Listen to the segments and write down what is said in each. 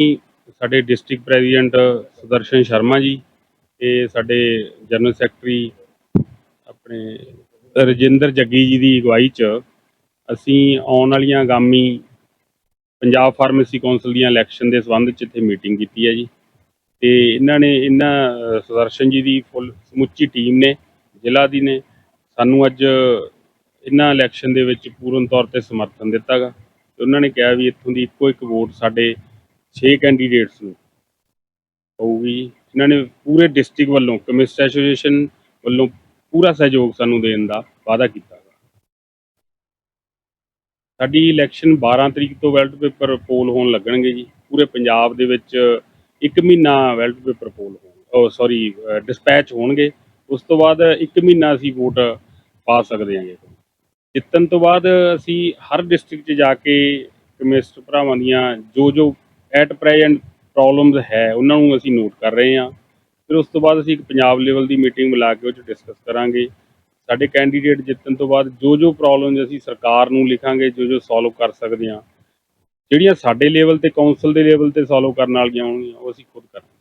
ਸਾਡੇ district president Sudarshan Sharma ji ਤੇ ਸਾਡੇ ਜਨਰਲ ਸੈਕਟਰੀ ਆਪਣੇ ਰਜਿੰਦਰ ਜੱਗੀ ਜੀ ਦੀ ਅਗਵਾਈ 'ਚ ਅਸੀਂ ਆਉਣ ਵਾਲੀਆਂ ਆਗਾਮੀ ਪੰਜਾਬ ਫਾਰਮੇਸੀ ਕੌਂਸਲ ਦੀਆਂ ਇਲੈਕਸ਼ਨ ਦੇ ਸੰਬੰਧ 'ਚ ਇੱਥੇ ਮੀਟਿੰਗ ਕੀਤੀ ਹੈ ਜੀ। ਤੇ ਇਹਨਾਂ ਨੇ, ਇਹਨਾਂ ਸੁਦਰਸ਼ਨ ਜੀ ਦੀ ਫੁੱਲ ਸਮੁੱਚੀ ਟੀਮ ਨੇ, ਜ਼ਿਲ੍ਹਾ ਦੀ ਨੇ। ਸਾਨੂੰ ਅੱਜ ਇਹਨਾਂ ਇਲੈਕਸ਼ਨ ਦੇ ਵਿੱਚ ਪੂਰਨ ਤੌਰ ਤੇ ਸਮਰਥਨ ਦਿੱਤਾ ਗਾ। ਤੇ ਉਹਨਾਂ ਨੇ ਕਿਹਾ ਵੀ ਇੱਥੋਂ ਦੀ ਇੱਕੋ ਇੱਕ ਵੋਟ ਸਾਡੇ 6 ਕੈਂਡੀਡੇਟਸ ਨੂੰ। ਹੋਊਗੀ ਜਿਨ੍ਹਾਂ ਨੇ ਪੂਰੇ ਡਿਸਟ੍ਰਿਕਟ ਵੱਲੋਂ ਕਮਿਸਟ ਐਸੋਸੀਏਸ਼ਨ ਵੱਲੋਂ ਪੂਰਾ ਸਹਿਯੋਗ ਸਾਨੂੰ ਦੇਣ ਦਾ ਵਾਅਦਾ ਕੀਤਾ ਗਾ। ਸਾਡੀ ਇਲੈਕਸ਼ਨ 12 ਤਰੀਕ ਤੋਂ ਵੈਲਟ ਪੇਪਰ ਪੋਲ ਹੋਣ ਲੱਗਣਗੇ ਜੀ। ਪੂਰੇ ਪੰਜਾਬ ਦੇ ਵਿੱਚ ਇੱਕ ਮਹੀਨਾ ਵੈਲਟ ਪੇਪਰ ਪੋਲ ਹੋ ਉਹ ਸੌਰੀ ਡਿਸਪੈਚ ਹੋਣਗੇ। ਉਸ ਤੋਂ ਬਾਅਦ ਇੱਕ ਮਹੀਨਾ ਅਸੀਂ ਵੋਟ ਪਾ ਸਕਦੇ ਹਾਂਗੇ ਜਿੱਤਣ ਤੋਂ ਬਾਅਦ ਅਸੀਂ ਹਰ ਡਿਸਟ੍ਰਿਕਟ 'ਚ ਜਾ ਕੇ ਕਮਿਸਟ ਭਰਾਵਾਂ ਦੀਆਂ ਜੋ ਜੋ ਐਟ ਪ੍ਰੈਜ਼ੈਂਟ ਪ੍ਰੋਬਲਮਸ ਹੈ, ਉਹਨਾਂ ਨੂੰ ਅਸੀਂ ਨੋਟ ਕਰ ਰਹੇ ਹਾਂ। ਫਿਰ ਉਸ ਤੋਂ ਬਾਅਦ ਅਸੀਂ ਇੱਕ ਪੰਜਾਬ ਲੈਵਲ ਦੀ ਮੀਟਿੰਗ ਬੁਲਾ ਕੇ ਉਹ 'ਚ ਡਿਸਕਸ ਕਰਾਂਗੇ। ਸਾਡੇ ਕੈਂਡੀਡੇਟ ਜਿੱਤਣ ਤੋਂ ਬਾਅਦ ਜੋ ਜੋ ਪ੍ਰੋਬਲਮਸ ਅਸੀਂ ਸਰਕਾਰ ਨੂੰ ਲਿਖਾਂਗੇ, ਜੋ ਜੋ ਸੋਲਵ ਕਰ ਸਕਦੇ ਹਾਂ, ਜਿਹੜੀਆਂ ਸਾਡੇ ਲੈਵਲ ਤੇ ਕੌਂਸਲ ਦੇ ਲੈਵਲ ਤੇ ਸੋਲਵ ਕਰਨ ਵਾਲੀਆਂ ਹੋਣਗੀਆਂ, ਉਹ ਅਸੀਂ ਖੁਦ ਕਰਾਂਗੇ।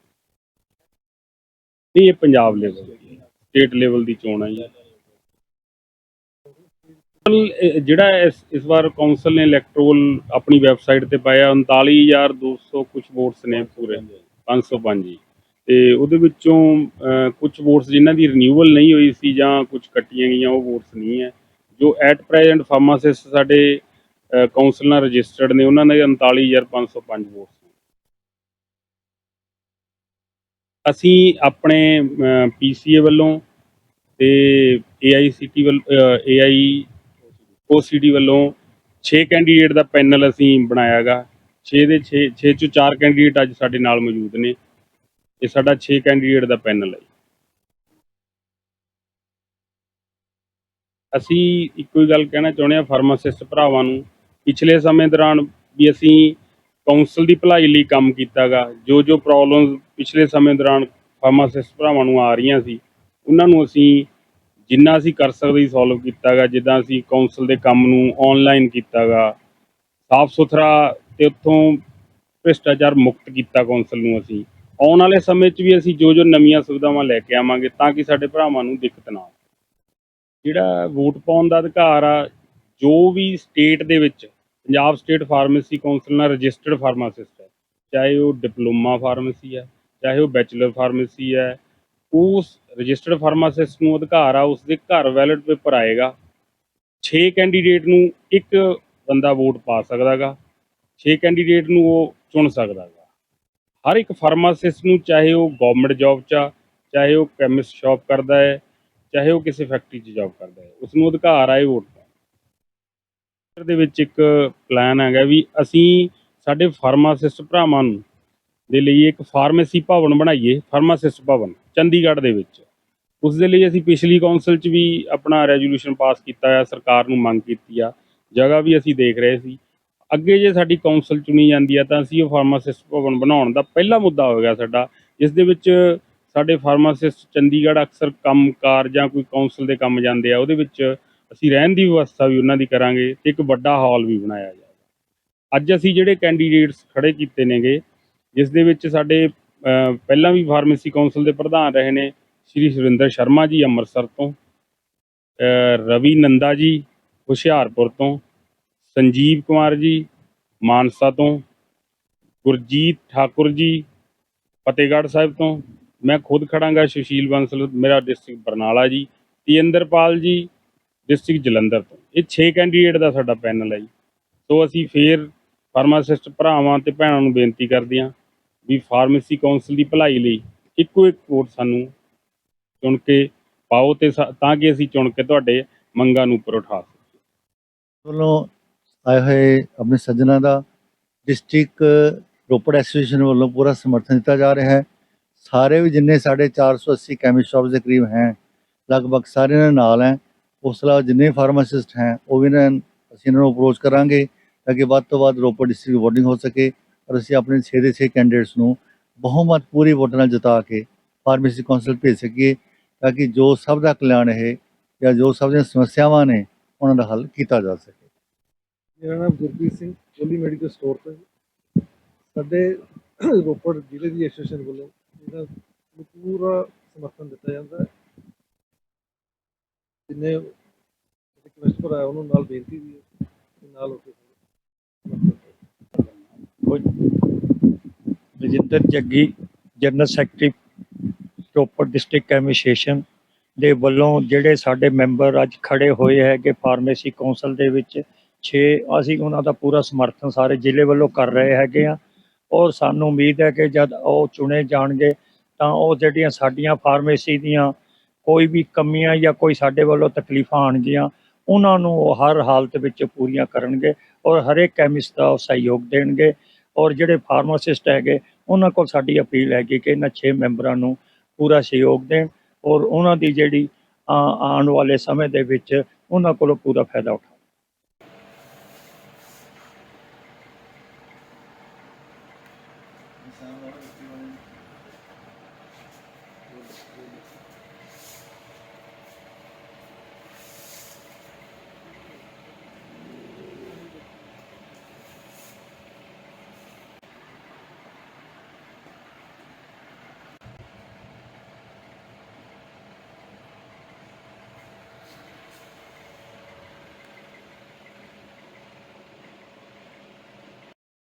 ਨਹੀਂ, ਇਹ ਪੰਜਾਬ ਲੈਵਲ ਸਟੇਟ ਲੈਵਲ ਦੀ ਚੋਣ ਹੈ ਜੀ। ਜਿਹੜਾ ਇਸ ਇਸ ਵਾਰ ਕੌਂਸਲ ਨੇ ਇਲੈਕਟਰੋਲ ਆਪਣੀ ਵੈਬਸਾਈਟ ਤੇ ਪਾਇਆ 39200 ਕੁਝ ਵੋਟਸ ਨੇ ਪੂਰੇ 505 ਜੀ। ਤੇ ਉਹਦੇ ਵਿੱਚੋਂ ਕੁਝ ਵੋਟਸ ਜਿਨ੍ਹਾਂ ਦੀ ਰਿਨਿਊਅਲ ਨਹੀਂ ਹੋਈ ਸੀ ਜਾਂ ਕੁਝ ਕੱਟੀਆਂ ਗਈਆਂ, ਉਹ ਵੋਟਸ ਨਹੀਂ ਹੈ। ਜੋ ਐਟ ਪ੍ਰੈਜ਼ੈਂਟ ਫਾਰਮਾਸਿਸਟ ਸਾਡੇ ਕੌਂਸਲ ਨਾਲ ਰਜਿਸਟਰਡ ਨੇ, ਉਹਨਾਂ ਦੇ 39505 ਵੋਟਸ ਨੇ। ਅਸੀਂ ਆਪਣੇ ਪੀਸੀਏ ਵੱਲੋਂ ਤੇ ਏਆਈਸੀਟੀ ਵੱਲ ਏਆਈ ਓਸੀਡੀ ਵੱਲੋਂ 6 ਕੈਂਡੀਡੇਟ ਦਾ ਪੈਨਲ ਅਸੀਂ ਬਣਾਇਆਗਾ। 6 ਦੇ 6 6 ਚੋਂ 4 ਕੈਂਡੀਡੇਟ ਅੱਜ ਸਾਡੇ ਨਾਲ ਮੌਜੂਦ ਨੇ। ਇਹ ਸਾਡਾ 6 ਕੈਂਡੀਡੇਟ ਦਾ ਪੈਨਲ ਹੈ ਅਸੀਂ ਇੱਕੋ ਹੀ ਗੱਲ ਕਹਿਣਾ ਚਾਹੁੰਦੇ ਹਾਂ ਫਾਰਮਾਸਿਸਟ ਭਰਾਵਾਂ ਨੂੰ। ਪਿਛਲੇ ਸਮੇਂ ਦੌਰਾਨ ਵੀ ਅਸੀਂ ਕੌਂਸਲ ਦੀ ਭਲਾਈ ਲਈ ਕੰਮ ਕੀਤਾਗਾ। ਜੋ ਜੋ ਪ੍ਰੋਬਲਮਸ ਪਿਛਲੇ ਸਮੇਂ ਦੌਰਾਨ ਫਾਰਮਾਸਿਸਟ ਭਰਾਵਾਂ ਨੂੰ ਆ ਰਹੀਆਂ ਸੀ, ਉਹਨਾਂ ਨੂੰ ਅਸੀਂ ਜਿੰਨਾ ਅਸੀਂ ਕਰ ਸਕਦੇ ਸੀ ਸੋਲਵ ਕੀਤਾਗਾ, ਜਿੱਦਾਂ ਅਸੀਂ ਕੌਂਸਲ ਦੇ ਕੰਮ ਨੂੰ ਆਨਲਾਈਨ ਕੀਤਾਗਾ, ਸਾਫ਼ ਸੁਥਰਾ ਤੇ ਉੱਥੋਂ ਭ੍ਰਿਸ਼ਟਾਚਾਰ ਮੁਕਤ ਕੀਤਾ ਕੌਂਸਲ ਨੂੰ ਅਸੀਂ। ਆਉਣ ਵਾਲੇ ਸਮੇਂ 'ਚ ਵੀ ਅਸੀਂ ਜੋ ਜੋ ਨਵੀਆਂ ਸੁਵਿਧਾਵਾਂ ਲੈ ਕੇ ਆਵਾਂਗੇ ਤਾਂ ਕਿ ਸਾਡੇ ਭਰਾਵਾਂ ਨੂੰ ਦਿੱਕਤ ਨਾ ਆਵੇ। ਜਿਹੜਾ ਵੋਟ ਪਾਉਣ ਦਾ ਅਧਿਕਾਰ ਆ, ਜੋ ਵੀ ਸਟੇਟ ਦੇ ਵਿੱਚ, ਪੰਜਾਬ ਸਟੇਟ ਫਾਰਮੇਸੀ ਕੌਂਸਲ ਨਾਲ ਰਜਿਸਟਰਡ ਫਾਰਮਾਸਿਸਟ ਹੈ, ਚਾਹੇ ਉਹ ਡਿਪਲੋਮਾ ਫਾਰਮੇਸੀ ਹੈ, ਚਾਹੇ ਉਹ ਬੈਚਲਰ ਫਾਰਮੇਸੀ ਹੈ ਉਸ ਰਜਿਸਟਰਡ ਫਾਰਮਾਸਿਸਟ ਨੂੰ ਅਧਿਕਾਰ ਆ ਉਸ ਦੇ ਘਰ ਬੈਲਟ ਪੇਪਰ ਆਏਗਾ। 6 ਕੈਂਡੀਡੇਟ ਨੂੰ ਇੱਕ ਬੰਦਾ ਵੋਟ ਪਾ ਸਕਦਾਗਾ। 6 ਕੈਂਡੀਡੇਟ ਨੂੰ ਉਹ ਚੁਣ ਸਕਦਾਗਾ। ਹਰ ਇੱਕ ਫਾਰਮਾਸਿਸਟ ਨੂੰ, ਚਾਹੇ ਉਹ ਗਵਰਨਮੈਂਟ ਜੌਬ 'ਚ ਆ, ਚਾਹੇ ਉਹ ਕੈਮਿਸਟ ਸ਼ਾਪ ਕਰਦਾ ਹੈ, ਚਾਹੇ ਉਹ ਕਿਸੇ ਫੈਕਟਰੀ 'ਚ ਜੌਬ ਕਰਦਾ ਹੈ ਉਸ ਨੂੰ ਅਧਿਕਾਰ ਆ ਇਹ ਵੋਟ ਪਾਉਣ। ਦੇ ਵਿੱਚ ਇੱਕ ਪਲਾਨ ਹੈਗਾ ਵੀ ਅਸੀਂ ਸਾਡੇ ਫਾਰਮਾਸਿਸਟ ਭਰਾਵਾਂ ਨੂੰ ਦੇ ਲਈ ਇੱਕ ਫਾਰਮੇਸੀ ਭਵਨ ਬਣਾਈਏ, ਫਾਰਮਾਸਿਸਟ ਭਵਨ, ਚੰਡੀਗੜ੍ਹ ਦੇ ਵਿੱਚ। ਉਸ ਦੇ ਲਈ ਅਸੀਂ ਪਿਛਲੀ ਕੌਂਸਲ 'ਚ ਵੀ ਆਪਣਾ ਰੈਜ਼ੋਲੂਸ਼ਨ ਪਾਸ ਕੀਤਾ ਆ, ਸਰਕਾਰ ਨੂੰ ਮੰਗ ਕੀਤੀ ਆ। ਜਗ੍ਹਾ ਵੀ ਅਸੀਂ ਦੇਖ ਰਹੇ ਸੀ। ਅੱਗੇ ਜੇ ਸਾਡੀ ਕੌਂਸਲ ਚੁਣੀ ਜਾਂਦੀ ਆ ਤਾਂ ਅਸੀਂ ਉਹ ਫਾਰਮਾਸਿਸਟ ਭਵਨ ਬਣਾਉਣ ਦਾ ਪਹਿਲਾ ਮੁੱਦਾ ਹੋਵੇਗਾ ਸਾਡਾ, ਜਿਸ ਦੇ ਵਿੱਚ ਸਾਡੇ ਫਾਰਮਾਸਿਸਟ ਚੰਡੀਗੜ੍ਹ ਅਕਸਰ ਕੰਮਕਾਰ ਜਾਂ ਕੋਈ ਕੌਂਸਲ ਦੇ ਕੰਮ ਜਾਂਦੇ ਆ, ਉਹਦੇ ਵਿੱਚ ਅਸੀਂ ਰਹਿਣ ਦੀ ਵਿਵਸਥਾ ਵੀ ਉਹਨਾਂ ਦੀ ਕਰਾਂਗੇ ਤੇ ਇੱਕ ਵੱਡਾ ਹਾਲ ਵੀ ਬਣਾਇਆ ਜਾਏਗਾ। ਅੱਜ ਅਸੀਂ ਜਿਹੜੇ ਕੈਂਡੀਡੇਟਸ ਖੜੇ ਕੀਤੇ ਨੇਗੇ ਜਿਸ ਦੇ ਵਿੱਚ ਸਾਡੇ ਪਹਿਲਾਂ ਵੀ ਫਾਰਮੇਸੀ ਕੌਂਸਲ ਦੇ ਪ੍ਰਧਾਨ ਰਹੇ ਨੇ ਸ਼੍ਰੀ ਸੁਰਿੰਦਰ ਸ਼ਰਮਾ ਜੀ ਅੰਮ੍ਰਿਤਸਰ ਤੋਂ ਰਵੀ ਨੰਦਾ ਜੀ ਹੁਸ਼ਿਆਰਪੁਰ ਤੋਂ, ਸੰਜੀਵ ਕੁਮਾਰ ਜੀ ਮਾਨਸਾ ਤੋਂ, ਗੁਰਜੀਤ ਠਾਕੁਰ ਜੀ ਫਤਿਹਗੜ੍ਹ ਸਾਹਿਬ ਤੋਂ, ਮੈਂ ਖੁਦ ਖੜਾਂਗਾ ਸੁਸ਼ੀਲ ਬੰਸਲ, ਮੇਰਾ ਡਿਸਟ੍ਰਿਕਟ ਬਰਨਾਲਾ ਜੀ ਤੇਂਦਰਪਾਲ ਜੀ ਡਿਸਟ੍ਰਿਕਟ ਜਲੰਧਰ ਤੋਂ। ਇਹ 6 ਕੈਂਡੀਡੇਟ ਦਾ ਸਾਡਾ ਪੈਨਲ ਹੈ ਜੀ। ਸੋ ਅਸੀਂ ਫੇਰ ਫਾਰਮਾਸਿਸਟ ਭਰਾਵਾਂ ਤੇ ਭੈਣਾਂ ਨੂੰ ਬੇਨਤੀ ਕਰਦੇ ਹਾਂ ਵੀ ਫਾਰਮੇਸੀ ਕੌਂਸਲ ਦੀ ਭਲਾਈ ਲਈ ਇੱਕੋ ਇੱਕ ਵੋਟ ਸਾਨੂੰ ਚੁਣ ਕੇ ਪਾਓ ਤੇ ਸਾ- ਤਾਂ ਕਿ ਅਸੀਂ ਚੁਣ ਕੇ ਤੁਹਾਡੇ ਮੰਗਾਂ ਨੂੰ ਉੱਪਰ ਉਠਾ ਸਕੀਏ। ਵੱਲੋਂ ਆਏ ਹੋਏ ਆਪਣੇ ਸੱਜਣਾ ਦਾ ਡਿਸਟ੍ਰਿਕਟ ਰੋਪੜ ਐਸੋਸੀਏਸ਼ਨ ਵੱਲੋਂ ਪੂਰਾ ਸਮਰਥਨ ਦਿੱਤਾ ਜਾ ਰਿਹਾ ਹੈ। ਸਾਰੇ ਵੀ ਜਿੰਨੇ ਸਾਡੇ 480 ਕੈਮਿਸਟ ਸ਼ਾਪਸ ਦੇ ਕਰੀਬ ਹੈ, ਲਗਭਗ ਸਾਰੇ ਇਹਨਾਂ ਨਾਲ ਹੈ। ਉਸ ਤੋਂ ਇਲਾਵਾ ਜਿੰਨੇ ਫਾਰਮਾਸਿਸਟ ਹੈ, ਉਹ ਵੀ ਇਹਨਾਂ, ਅਸੀਂ ਇਹਨਾਂ ਨੂੰ ਅਪਰੋਚ ਕਰਾਂਗੇ, ਤਾਂ ਕਿ ਵੱਧ ਤੋਂ ਵੱਧ ਰੋਪੜ ਡਿਸਟ੍ਰਿਕਟ ਵੋਟਿੰਗ ਹੋ ਸਕੇ। ਔਰ ਅਸੀਂ ਆਪਣੇ 6 ਦੇ 6 ਕੈਂਡੀਡੇਟਸ ਨੂੰ ਬਹੁਮਤ ਪੂਰੀ ਵੋਟਾਂ ਨਾਲ ਜਿਤਾ ਕੇ ਫਾਰਮੇਸੀ ਕੌਂਸਲ ਭੇਜ ਸਕੀਏ ਤਾਂ ਕਿ ਜੋ ਸਭ ਦਾ ਕਲਿਆਣ ਹੈ ਜਾਂ ਜੋ ਸਭ ਦੀਆਂ ਸਮੱਸਿਆਵਾਂ ਨੇ ਉਹਨਾਂ ਦਾ ਹੱਲ ਕੀਤਾ ਜਾ ਸਕੇ। ਮੇਰਾ ਨਾਮ ਗੁਰਪ੍ਰੀਤ ਸਿੰਘ ਕੋਲੀ ਮੈਡੀਕਲ ਸਟੋਰ ਤੋਂ ਸਾਡੇ ਰੋਪੜ ਜ਼ਿਲ੍ਹੇ ਦੀ ਐਸੋਸੀਏਸ਼ਨ ਵੱਲੋਂ ਇਹਦਾ ਪੂਰਾ ਸਮਰਥਨ ਦਿੱਤਾ ਜਾਂਦਾ ਹੈ। ਜਿੰਨੇ ਰਿਕਵੈਸਟ ਪਰ ਆਇਆ ਉਹਨਾਂ ਨਾਲ ਬੇਨਤੀ ਵੀ ਨਾਲ ਹੋ ਕੇ ਸਮਰਥਨ Rajinder Jaggi, general secretary Ropar district administration ਦੇ ਵੱਲੋਂ ਜਿਹੜੇ ਸਾਡੇ ਮੈਂਬਰ ਅੱਜ ਖੜੇ ਹੋਏ ਹੈਗੇ ਫਾਰਮੇਸੀ ਕੌਂਸਲ ਦੇ ਵਿੱਚ 6 ਅਸੀਂ ਉਹਨਾਂ ਦਾ ਪੂਰਾ ਸਮਰਥਨ ਸਾਰੇ ਜ਼ਿਲ੍ਹੇ ਵੱਲੋਂ ਕਰ ਰਹੇ ਹੈਗੇ ਆ ਔਰ ਸਾਨੂੰ ਉਮੀਦ ਹੈ ਕਿ ਜਦ ਉਹ ਚੁਣੇ ਜਾਣਗੇ ਤਾਂ ਉਹ ਜਿਹੜੀਆਂ ਸਾਡੀਆਂ ਫਾਰਮੇਸੀ ਦੀਆਂ ਕੋਈ ਵੀ ਕਮੀਆਂ ਜਾਂ ਕੋਈ ਸਾਡੇ ਵੱਲੋਂ ਤਕਲੀਫਾਂ ਆਣਗੀਆਂ ਉਹਨਾਂ ਨੂੰ ਉਹ ਹਰ ਹਾਲਤ ਵਿੱਚ ਪੂਰੀਆਂ ਕਰਨਗੇ ਔਰ ਹਰੇਕ ਕੈਮਿਸਟ ਦਾ ਉਹ ਸਹਿਯੋਗ ਦੇਣਗੇ। ਔਰ ਜਿਹੜੇ ਫਾਰਮਾਸਿਸਟ ਹੈਗੇ, ਉਹਨਾਂ ਕੋਲ ਸਾਡੀ ਅਪੀਲ ਹੈਗੀ ਕਿ ਇਹਨਾਂ 6 ਮੈਂਬਰਾਂ ਨੂੰ ਪੂਰਾ ਸਹਿਯੋਗ ਦੇਣ ਔਰ ਉਹਨਾਂ ਦੀ ਜਿਹੜੀ ਆਉਣ ਵਾਲੇ ਸਮੇਂ ਦੇ ਵਿੱਚ ਉਹਨਾਂ ਕੋਲੋਂ ਪੂਰਾ ਫਾਇਦਾ ਉਠਾਉਣ।